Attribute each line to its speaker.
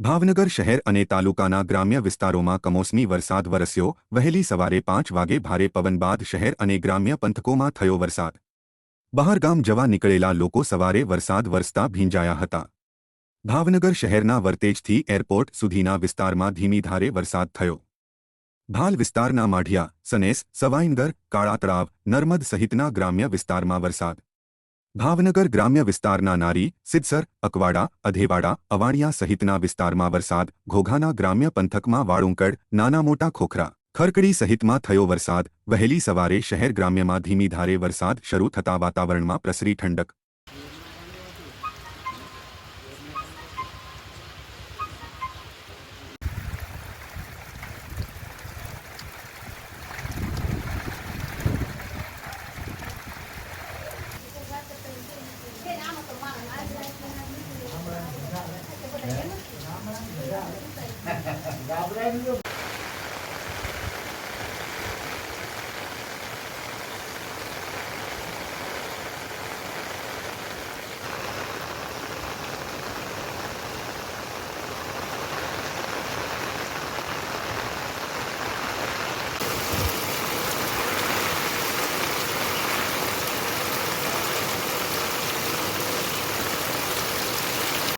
Speaker 1: ભાવનગર શહેર અને તાલુકાના ગ્રામ્ય વિસ્તારોમાં કમોસમી વરસાદ વરસ્યો. વહેલી સવારે પાંચ વાગે ભારે પવન બાદ શહેર અને ગ્રામ્ય પંથકોમાં થયો વરસાદ. બહારગામ જવા નીકળેલા લોકો સવારે વરસાદ વરસતા ભીંજાયા હતા. ભાવનગર શહેરના વર્તેજથી એરપોર્ટ સુધીના વિસ્તારમાં ધીમી ધારે વરસાદ થયો. ભાલ વિસ્તારના માઢિયા, સનેસ, સવાઈનગર કાળા તળાવ નર્મદ સહિતના ગ્રામ્ય વિસ્તારમાં વરસાદ. ભાવનગર ગ્રામ્ય વિસ્તારના નારી સિદ્સર અકવાડા, અધેવાડા, અવાણિયા સહિતના વિસ્તારમાં વરસાદ, ઘોઘાના ગ્રામ્ય પંથકમાં વાળુંકડ, નાના મોટા ખોખરા. ખરકડી સહિતમાં થયો વરસાદ, વહેલી સવારે શહેર ગ્રામ્યમાં ધીમી ધારે વરસાદ શરૂ થતા વાતાવરણમાં પ્રસરી ઠંડક. ગાબડા